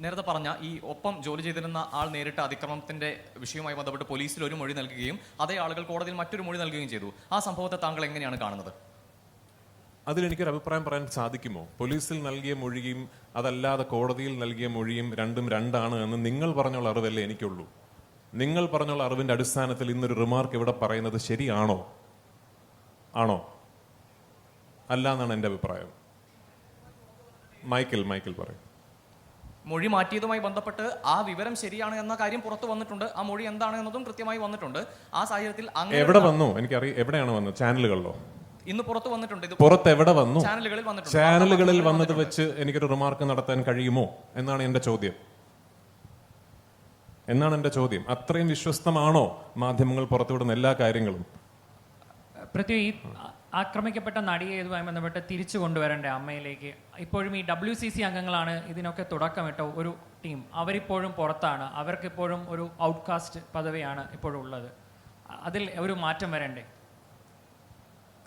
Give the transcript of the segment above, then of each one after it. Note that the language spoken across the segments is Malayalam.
നേരത്തെ പറഞ്ഞ ഈ ഒപ്പം ജോലി ചെയ്തിരുന്ന ആൾ നേരിട്ട അതിക്രമത്തിന്റെ വിഷയവുമായി ബന്ധപ്പെട്ട് പോലീസിൽ ഒരു മൊഴി നൽകുകയും അതേ ആളുകൾ കോടതിയിൽ മറ്റൊരു മൊഴി നൽകുകയും ചെയ്തു. ആ സംഭവത്തെ താങ്കൾ എങ്ങനെയാണ് കാണുന്നത്? അതിലെനിക്കൊരു അഭിപ്രായം പറയാൻ സാധിക്കുമോ? പോലീസിൽ നൽകിയ മൊഴിയും അതല്ലാതെ കോടതിയിൽ നൽകിയ മൊഴിയും രണ്ടും രണ്ടാണ് എന്ന് നിങ്ങൾ പറഞ്ഞുള്ള അറിവല്ലേ എനിക്കുള്ളൂ. നിങ്ങൾ പറഞ്ഞുള്ള അറിവിന്റെ അടിസ്ഥാനത്തിൽ ഇന്നൊരു റിമാർക്ക് ഇവിടെ പറയുന്നത് ശരിയാണോ? ആണോ? അല്ല എന്നാണ് എന്റെ അഭിപ്രായം. മൈക്കിൾ മൈക്കിൾ പറയും. മൊഴി മാറ്റിയതുമായി ബന്ധപ്പെട്ട് ആ വിവരം ശരിയാണ് എന്ന കാര്യം പുറത്തു വന്നിട്ടുണ്ട്. ആ മൊഴി എന്താണ് എന്നതും കൃത്യമായി വന്നിട്ടുണ്ട്. ആ സാഹചര്യത്തിൽ എവിടെ വന്നു? എനിക്കറിയാം എവിടെയാണ് വന്നത്? ചാനലുകളിലോ? ഇന്ന് പുറത്തു വന്നിട്ടുണ്ട്. ഇത് പുറത്ത് എവിടെ വന്നു? ചാനലുകളിൽ വന്നിട്ടുണ്ട്. ചാനലുകളിൽ വന്നത് വെച്ച് എനിക്കൊരു റിമാർക്ക് നടത്താൻ കഴിയുമോ എന്നാണ് എന്റെ ചോദ്യം. എന്നാണ് എന്റെ ചോദ്യം? അത്രയും വിശ്വസ്തമാണോ മാധ്യമങ്ങൾ പുറത്തുവിടുന്ന എല്ലാ കാര്യങ്ങളും? ആ- ആക്രമിക്കപ്പെട്ട നടിയെ ഇതുമായി ബന്ധപ്പെട്ട് തിരിച്ചു കൊണ്ടുവരേണ്ട അമ്മയിലേക്ക്? ഇപ്പോഴും ഈ ഡബ്ല്യു സി സി അംഗങ്ങളാണ് ഇതിനൊക്കെ തുടക്കമിട്ട ഒരു ടീം. അവരിപ്പോഴും പുറത്താണ്. അവർക്കിപ്പോഴും ഒരു ഔട്ട്കാസ്റ്റ് പദവിയാണ് ഇപ്പോഴും ഉള്ളത്. അതിൽ ഒരു മാറ്റം വരണ്ടേ?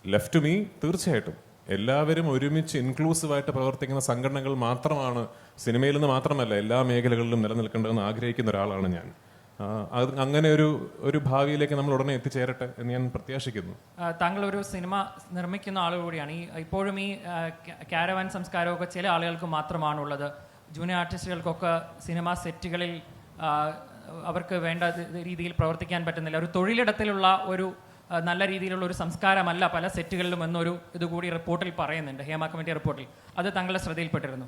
ലെഫ്റ്റ് മീ തീർച്ചയായിട്ടും. എല്ലാവരും ഒരുമിച്ച് ഇൻക്ലൂസീവായിട്ട് പ്രവർത്തിക്കുന്ന സംഘടനകൾ മാത്രമാണ് സിനിമയിൽ നിന്ന് മാത്രമല്ല എല്ലാ മേഖലകളിലും നിലനിൽക്കേണ്ടതെന്ന് ആഗ്രഹിക്കുന്ന ഒരാളാണ് ഞാൻ. അങ്ങനെ ഒരു ഒരു ഭാവിയിലേക്ക് നമ്മൾ ഉടനെ എത്തിച്ചേരട്ടെ എന്ന് ഞാൻ പ്രത്യാശിക്കുന്നു. താങ്കൾ ഒരു സിനിമ നിർമ്മിക്കുന്ന ആളുകൾ കൂടിയാണ്. ഈ ഇപ്പോഴും ഈ കാരവാൻ സംസ്കാരമൊക്കെ ചില ആളുകൾക്ക് മാത്രമാണുള്ളത്. ജൂനിയർ ആർട്ടിസ്റ്റുകൾക്കൊക്കെ സിനിമ സെറ്റുകളിൽ അവർക്ക് വേണ്ട രീതിയിൽ പ്രവർത്തിക്കാൻ പറ്റുന്നില്ല. ഒരു തൊഴിലിടത്തിലുള്ള ഒരു നല്ല രീതിയിലുള്ള ഒരു സംസ്കാരമല്ല പല സെറ്റുകളിലും എന്നൊരു ഇതുകൂടി റിപ്പോർട്ടിൽ പറയുന്നുണ്ട്. ഹേമ കമ്മിറ്റി റിപ്പോർട്ടിൽ. അത് താങ്കളുടെ ശ്രദ്ധയിൽപ്പെട്ടിരുന്നു.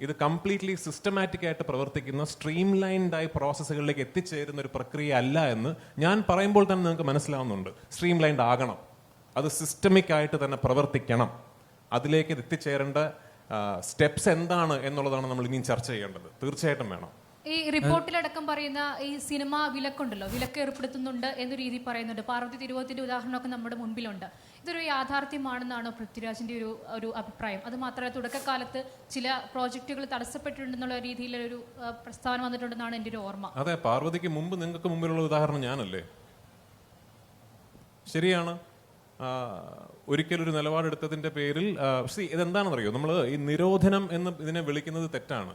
ഇത് കംപ്ലീറ്റ്ലി സിസ്റ്റമാറ്റിക് ആയിട്ട് പ്രവർത്തിക്കുന്ന സ്ട്രീം ലൈൻഡായി പ്രോസസ്സുകളിലേക്ക് എത്തിച്ചേരുന്ന ഒരു പ്രക്രിയ അല്ല എന്ന് ഞാൻ പറയുമ്പോൾ തന്നെ നിങ്ങൾക്ക് മനസ്സിലാവുന്നുണ്ട്. സ്ട്രീം ലൈൻഡ് ആകണം. അത് സിസ്റ്റമിക് ആയിട്ട് തന്നെ പ്രവർത്തിക്കണം. അതിലേക്ക് എത്തിച്ചേരേണ്ട സ്റ്റെപ്സ് എന്താണ് എന്നുള്ളതാണ് നമ്മൾ ഇനിയും ചർച്ച ചെയ്യേണ്ടത്. തീർച്ചയായിട്ടും വേണം. ഈ റിപ്പോർട്ടിലടക്കം പറയുന്ന ഈ സിനിമ വിലക്കുണ്ടല്ലോ വിലക്ക് ഏർപ്പെടുത്തുന്നുണ്ട് എന്ന രീതി പറയുന്നുണ്ട്. പാർവതി തിരുവോത്തിന്റെ ഉദാഹരണമൊക്കെ നമ്മുടെ മുമ്പിലുണ്ട്. ഇതൊരു യാഥാർത്ഥ്യമാണെന്നാണോ പൃഥ്വിരാജിന്റെ ഒരു ഒരു അഭിപ്രായം? അത് മാത്രമല്ല തുടക്കകാലത്ത് ചില പ്രോജക്റ്റുകൾ തടസ്സപ്പെട്ടിട്ടുണ്ടെന്നുള്ള രീതിയിലൊരു പ്രസ്താവന വന്നിട്ടുണ്ടെന്നാണ് എന്റെ ഒരു ഓർമ്മ. അതെ പാർവതിക്ക് മുമ്പ് നിങ്ങൾക്ക് മുമ്പിലുള്ള ഉദാഹരണം ഞാനല്ലേ? ശരിയാണ്. ഒരിക്കലൊരു നിലപാടെടുത്തതിന്റെ പേരിൽ ഇതെന്താണെന്നറിയോ? നമ്മൾ ഈ നിരോധനം എന്ന് ഇതിനെ വിളിക്കുന്നത് തെറ്റാണ്.